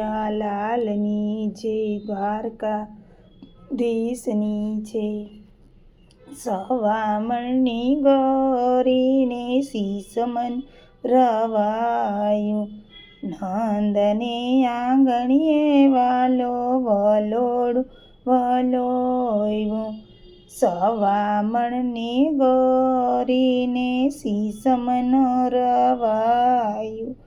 કનૈયા લાલની જય દ્વારકા દેશની છે સવામણની ગોરીને શીશમન રવાયું. નંદને આંગણીએ વાલો વલોડ વલોયું સવામણની ગોરીને શીશમન રવાયું.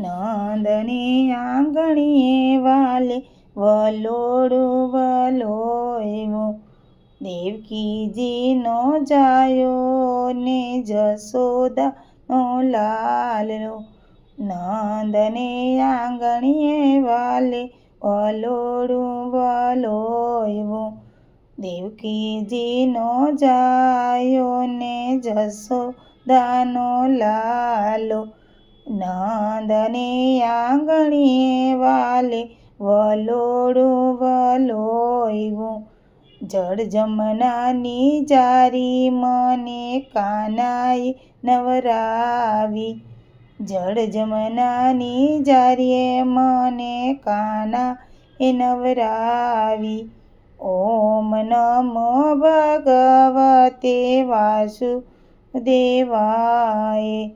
નંદને આંગણીએ વાલે વલોડું વલોયવું દેવકીજીનો જાયો ને જશોદાનો લાલો નંદને આંગણીએ વાલે વલોડું વલોયવું દેવકીજીનો જાયો ને જશોદાનો લાલો નંદને આંગણીએ વાલે, વલોડું, વલોયવું. જળ જમનાની જારી મને કાનાઈ નવરાવી. જળ જમનાની જારીએ મને કાના એ નવરાવી. ઓમ નમો ભગવતે વાસુદેવાય.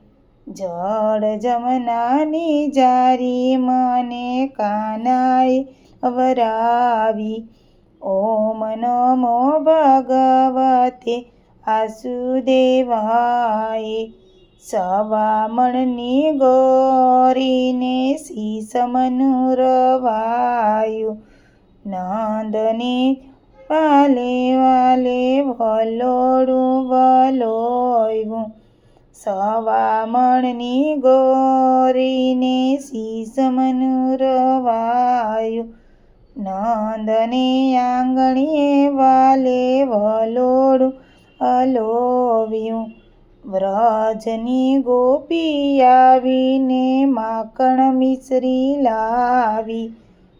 જળ જમનાની જારી મને કાનાએ અવરાવી ઓમ નમો ભગવતે આસુદેવાય સવામણની ગોરીને શીસમનું રવાયું. નંદને વાલે વાલે વલોડું વલોયવું. સવામણની ગોરીને શીસમનું રવાયું. નંદને આંગણીએ વાલે વલોડું અલોવ્યું વ્રજની ગોપી આવીને માકણ મિશ્રી લાવી.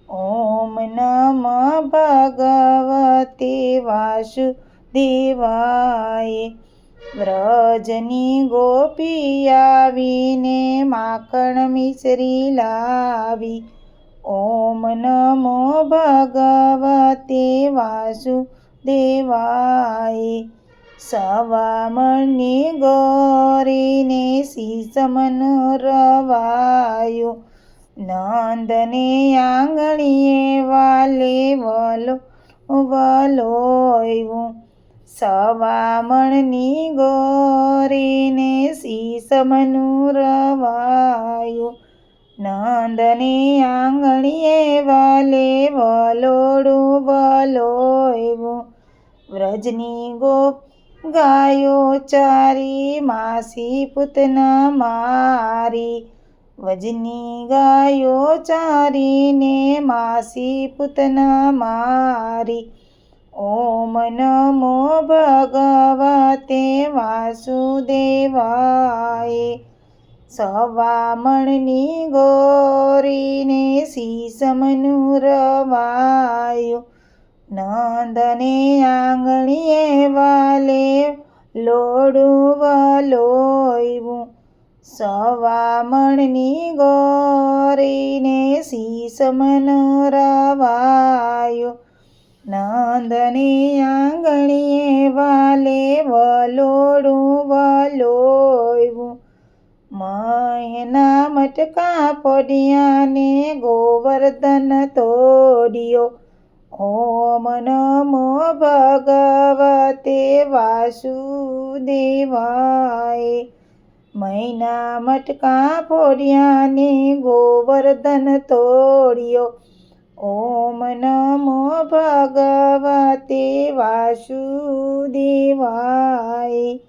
ઓમ નમ ભગવતે વાસુદેવાય. વ્રજની ગોપી આવીને માખણ મિશ્રી લાવી. ઓમ નમો ભગવતે વાસુદેવાય. સવામણની ગોરીને શીસમન રવાયું. નંદને આંગણીએ વાલે વલો, વલોયવું. સવામણની ગોરીને શીસમનું રવાયું નંદને આંગણીએ વાલે વલોડું વલોયવું. વ્રજની ગોપ ગાયો ચારી, માસી પૂતના મારી. વજની ગાયો ચારીને માસી પૂતના મારી. ઓમ નમો ભગવતે વાસુદેવાય સવામણની ગોરીને શીસમનું રવાયું નંદને આંગણીએ વાલે લોડું વલોયું સવામણની ગોરીને શીસમન રવાયું નંદને આંગણીએ વાલે વલોડું વલોયવું. મહેના મટકા પડ્યાને ગોવર્ધન તોડ્યો. ઓમ નમો ભગવતે વાસુદેવાય. મહિના મટકા ફોડ્યાને ગોવર્ધન તોડ્યો. નમો ભગવતે વાસુદેવાય.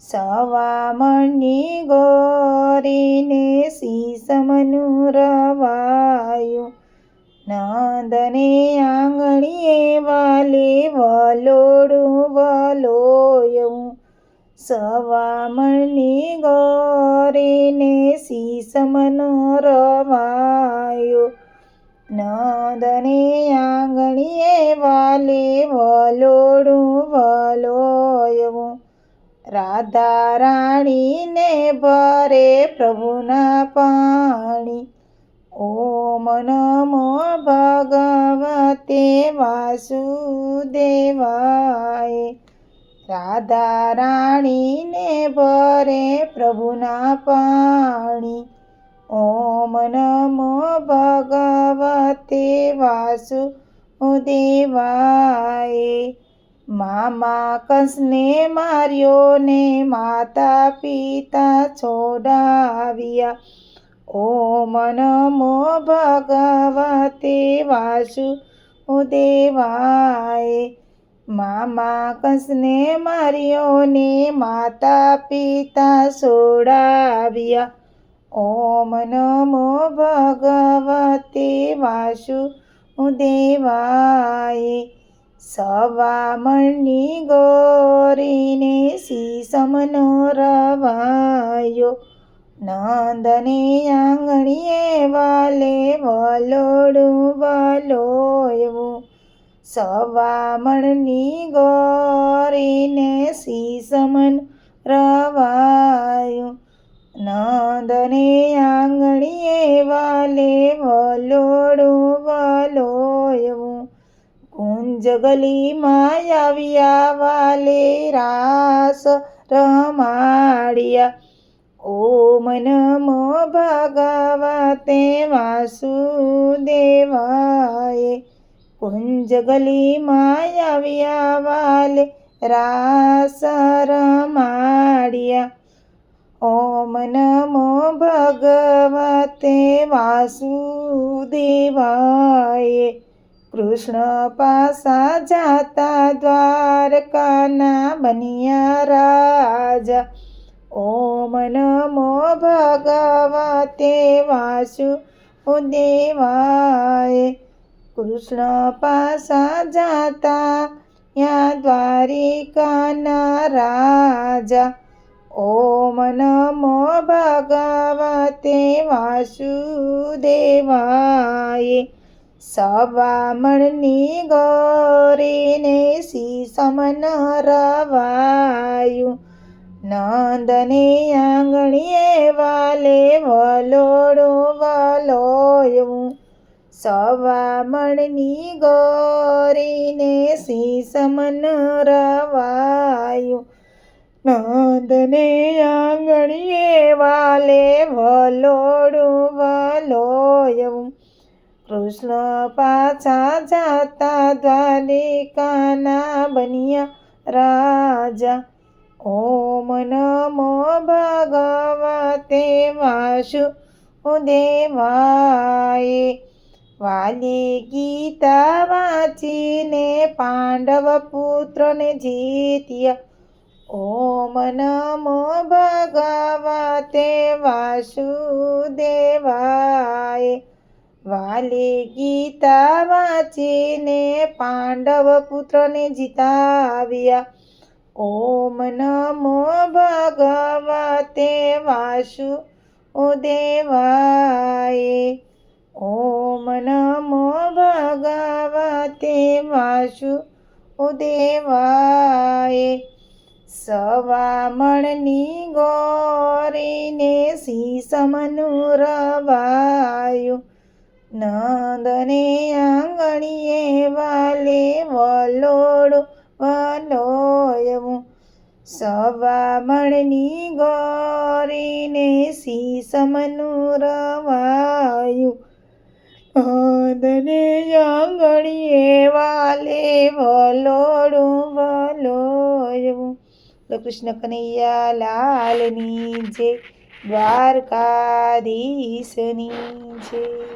સવામણની ગોરીને શીસમનું રવાયું. નંદને આંગણીએ વાલે વલોડું વલોયવું સવામણની ગોરીને શીસમનો રવાયો. નંદને આંગણીએ વાલે વલોડું વલોયવું રાધા રાણીને ભરે પ્રભુના પાણી ઓમ નમો ભગવતે વાસુદેવાય રાધા રાણીને ભરે પ્રભુના પાણી ઓમ નમો ભગવતે વાસુદેવાય મામા કંસને માર્યો ને માતા પિતા છોડાવ્યા. ઓમ નમો ભગવતે વાસુ દેવાય મામા કંસને માર્યો ને માતા પિતા છોડાવ્યા. ઓમ નમો ભગવતે વાસુદેવાય સવામણની ગોરીને સીસમનો રવાયો. નંદને આંગણીએ વાલે વલોડું વલોયવું. સવામણની ગોરીને સીસમન રવાયું વાલે વલોડું વલોયવું. કુંજ ગલીમાં આવ્યા વાલે રાસ રમાડ્યા. ઓમ નમો ભગવતે વાસુદેવાય. કુંજ ગલીમાં આવ્યા વાલે રાસ રમાડ્યા. ઓમ નમો ભગવતે વાસુદેવાય. કૃષ્ણ પાસા જાતા દ્વારકાના राजा રાજા. ઓમ નમો ભગવતે कृष्णपासा કૃષ્ણ પાસા જાતા યા દ્વારિકાના नमो भगवते वासुदेवाय। સવામણની ગોરીને સીસમન રવાયું નંદને આંગણીએ વાલે વલોડું વલોયું સવામણની ગોરીને સીસમન રવાયું નંદને આંગણીએ વાલે વલોડું, વલોયવું. કૃષ્ણ પાછા જાતા દ્વારિકાના બન્યા રાજા. ઓમ નમો ભગવતે વાસુદેવાય. વાલી ગીતા વાંચીને પાંડવ પુત્રને જીત્યા. ઓમ નમો ભગવતે વાસુદેવાય. વાલી ગીતા વાંચીને પાંડવ પુત્રને જીતાવ્યા. ઓમ નમો ભગવતે વાસુદેવાય. ઓમ નમો ભગવતે વાસુદેવાય. સવામણની ગોરીને સીસમનું રવાયું. નંદને આંગણીએ વાલે વલોડું, વલોયવું. સવામણની ગોરીને સીસમનું રવાયું. નંદને આંગણીએ વાલે વલોડું તો કૃષ્ણ કનૈયા લાલની જય દ્વારકાધીશની જય.